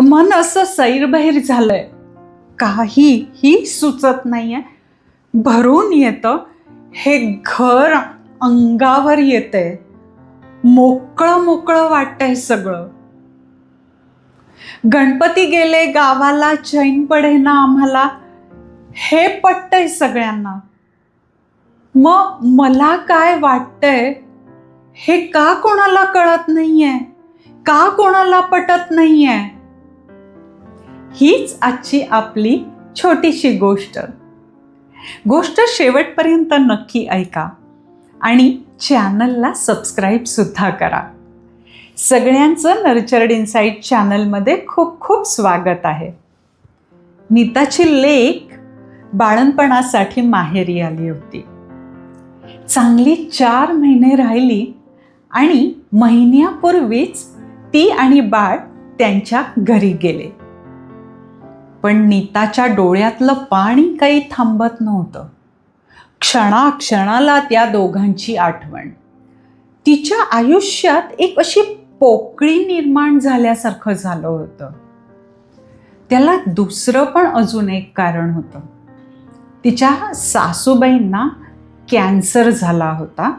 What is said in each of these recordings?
मन असं सैरबैर झालंय. काही ही सुचत नाहीये. भरून येतं. हे घर अंगावर येतंय. मोकळं मोकळं वाटतंय सगळं. गणपती गेले गावाला चैन पडे ना आम्हाला? हे पटतंय सगळ्यांना. मग मला काय वाटतंय? हे का कोणाला कळत नाहीये? का कोणाला पटत नाहीये? हीच आजची आपली छोटीशी गोष्ट. गोष्ट शेवटपर्यंत नक्की ऐका आणि चॅनलला सबस्क्राईब सुद्धा करा. सगळ्यांचं नर्चर्ड इन्साईट चॅनलमध्ये खूप खूप स्वागत आहे. नीताची लेख बाळणपणासाठी माहेरी आली होती. चांगली चार महिने राहिली आणि महिन्यापूर्वीच ती आणि बाळ त्यांच्या घरी गेले. पण नीताच्या डोळ्यातलं पाणी काही थांबत नव्हतं. क्षणाक्षणाला त्या दोघांची आठवण. तिच्या आयुष्यात एक अशी पोकळी निर्माण झाल्यासारखं झालं होतं. त्याला दुसरं पण अजून एक कारण होतं. तिच्या सासूबाईंना कॅन्सर झाला होता.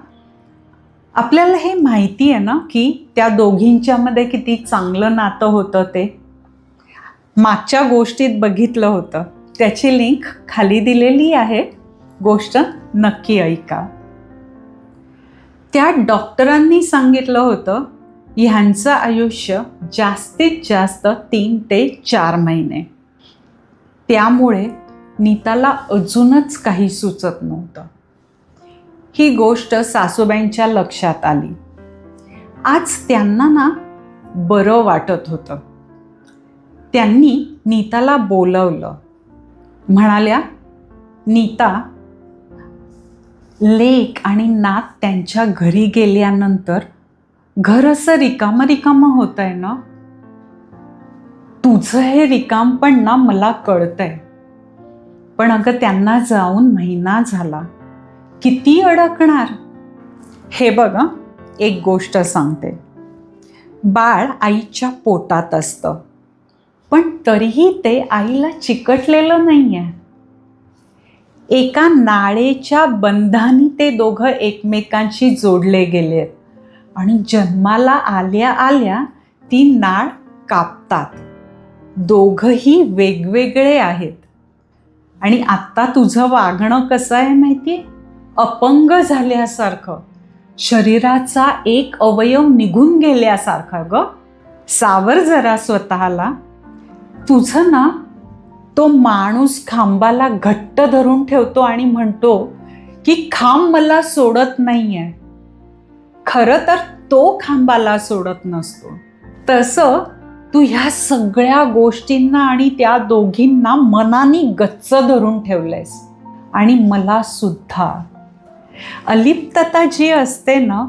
आपल्याला हे माहिती आहे ना की त्या दोघींच्यामध्ये किती चांगलं नातं होतं ते? मागच्या गोष्टीत बघितलं होतं. त्याची लिंक खाली दिलेली आहे. गोष्ट नक्की ऐका. त्या डॉक्टरांनी सांगितलं होतं ह्यांचं आयुष्य जास्तीत जास्त तीन ते चार महिने. त्यामुळे नीताला अजूनच काही सुचत नव्हतं. ही गोष्ट सासूबाईंच्या लक्षात आली. आज त्यांना ना बरं वाटत होतं. त्यांनी नीताला बोलवलं. म्हणाल्या नीता लेक आणि नात त्यांच्या घरी गेल्यानंतर घर असं रिकामं रिकामं होत आहे ना? तुझं हे रिकाम पण ना मला कळतंय. पण अगं त्यांना जाऊन महिना झाला. किती अडकणार? हे बघ एक गोष्ट सांगते. बाळ आईच्या पोटात असतं. पण तरीही ते आईला चिकटलेलं नाही आहे एका नाळेच्या बंधानी ते दोघं एकमेकांशी जोडले गेलेत. आणि जन्माला आल्या आल्या ती नाळ कापतात. दोघंही वेगवेगळे आहेत. आणि आत्ता तुझं वागणं कसं आहे माहिती अपंग झाल्यासारखं. शरीराचा एक अवयव निघून गेल्यासारखा ग. सावर जरा स्वतःला. तुझं ना तो माणूस खांबाला घट्ट धरून ठेवतो आणि म्हणतो की खांब मला सोडत नाहीये. खरं तर तो खांबाला सोडत नसतो. तसं तू ह्या सगळ्या गोष्टींना आणि त्या दोघींना मनाने गच्च धरून ठेवलंयस. आणि मला सुद्धा. अलिप्तता जी असते ना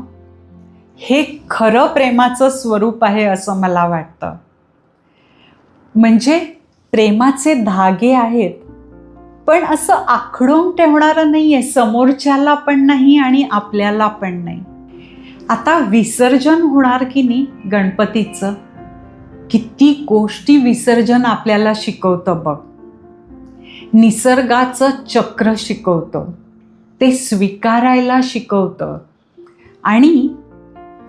हे खरं प्रेमाचं स्वरूप आहे असं मला वाटतं. म्हणजे प्रेमाचे धागे आहेत. पण असं आखडून ठेवणारं नाही आहे समोरच्याला पण नाही आणि आपल्याला पण नाही. आता विसर्जन होणार की नाही गणपतीचं? किती गोष्टी विसर्जन आपल्याला शिकवतं बघ. निसर्गाचं चक्र शिकवतं. ते स्वीकारायला शिकवतं. आणि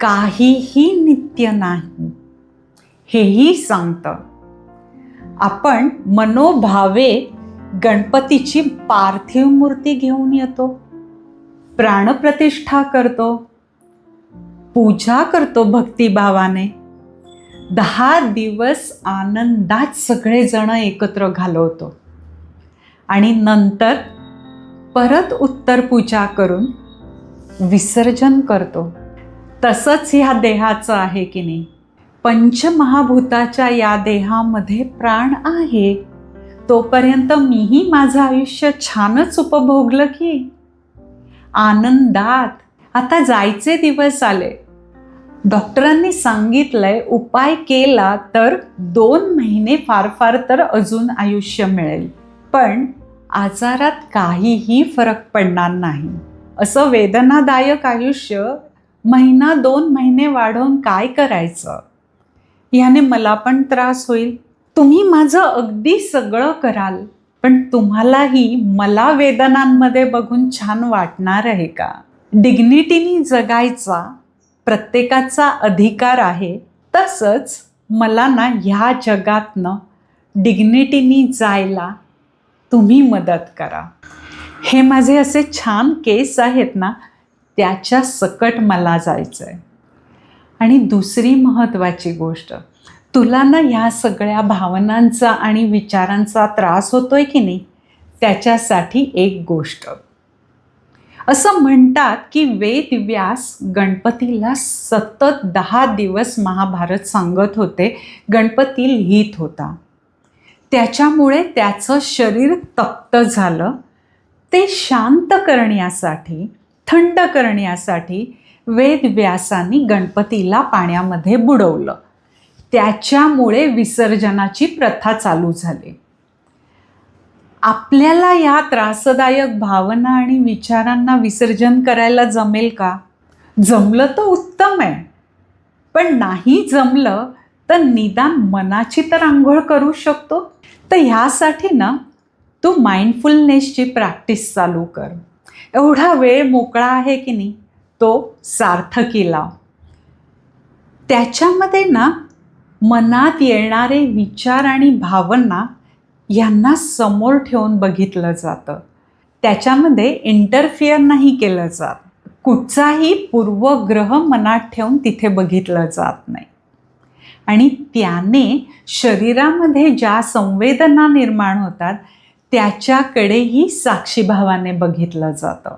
काहीही नित्य नाही. हेही सांगतं. आपण मनोभावे गणपतीची पार्थिव मूर्ती घेऊन येतो. प्राणप्रतिष्ठा करतो. पूजा करतो भक्तिभावाने. दहा दिवस आनंदात सगळेजणं एकत्र घालवतो. आणि नंतर परत उत्तर पूजा करून विसर्जन करतो. तसंच ह्या देहाचं आहे की नाही? पंचमहाभूताच्या या देहामध्ये प्राण आहे. तोपर्यंत मीही माझं आयुष्य छानच उपभोगलं की. आनंदात. आता जायचे दिवस आले. डॉक्टरांनी सांगितलंय उपाय केला तर दोन महिने फार फार तर अजून आयुष्य मिळेल. पण आजारात काहीही फरक पडणार नाही. असं वेदनादायक आयुष्य महिना दोन महिने वाढवून काय करायचं? ह्याने मला पण त्रास होईल. तुम्ही माझं अगदी सगळं कराल पण तुम्हालाही मला वेदनांमध्ये बघून छान वाटणार आहे का? डिग्निटीनी जगायचा प्रत्येकाचा अधिकार आहे. तसंच मला ना ह्या जगातनं डिग्निटीनी जायला तुम्ही मदत करा. हे माझे असे छान केस आहेत ना त्याच्या सकट मला जायचं आहे आणि दुसरी महत्त्वाची गोष्ट तुला ना ह्या सगळ्या भावनांचा आणि विचारांचा त्रास होतोय की नाही? त्याच्यासाठी एक गोष्ट. असं म्हणतात की वेद व्यास गणपतीला सतत दहा दिवस महाभारत सांगत होते गणपती लिहित होता. त्याच्यामुळे त्याचं शरीर तप्त झालं. ते शांत करण्यासाठी थंड करण्यासाठी वेदव्यासांनी गणपतीला पाण्यामध्ये बुडवलं. त्याच्यामुळे विसर्जनाची प्रथा चालू झाली. आपल्याला या त्रासदायक भावना आणि विचारांना विसर्जन करायला जमेल का? जमलं तर उत्तम आहे. पण नाही जमलं तर निदान मनाची तर आंघोळ करू शकतो. तर ह्यासाठी ना तू माइंडफुलनेसची प्रॅक्टिस चालू कर. एवढा वेळ मोकळा आहे की नाही? तो सार्थकी लाव त्याच्यामध्ये ना मनात येणारे विचार आणि भावना यांना समोर ठेवून बघितलं जातं. त्याच्यामध्ये इंटरफिअर नाही केलं जात. कुठचाही पूर्वग्रह मनात ठेवून तिथे बघितलं जात नाही. आणि त्याने शरीरामध्ये ज्या संवेदना निर्माण होतात त्याच्याकडेही साक्षीभावाने बघितलं जातं.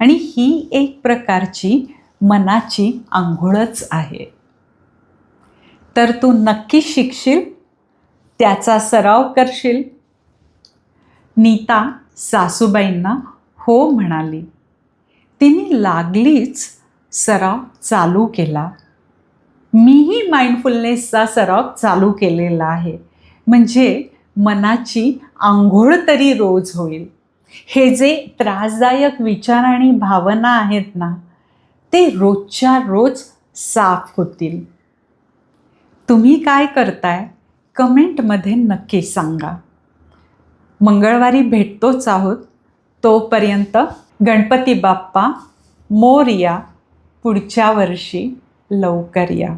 आणि ही एक प्रकारची मनाची आंघोळच आहे. तर तू नक्की शिकशील त्याचा सराव करशील. नीता सासूबाईंना हो म्हणाली. तिने लागलीच सराव चालू केला. मीही माइंडफुलनेसचा सराव चालू केलेला आहे. म्हणजे मनाची आंघोळ तरी रोज होईल. हे जे त्रासदायक विचार आणि भावना आहेत ना ते रोजच्या रोज साफ होतील. तुम्ही काय करताय कमेंटमध्ये नक्की सांगा. मंगळवारी भेटतोच आहोत. तोपर्यंत गणपती बाप्पा मोरया पुढच्या वर्षी लवकर या.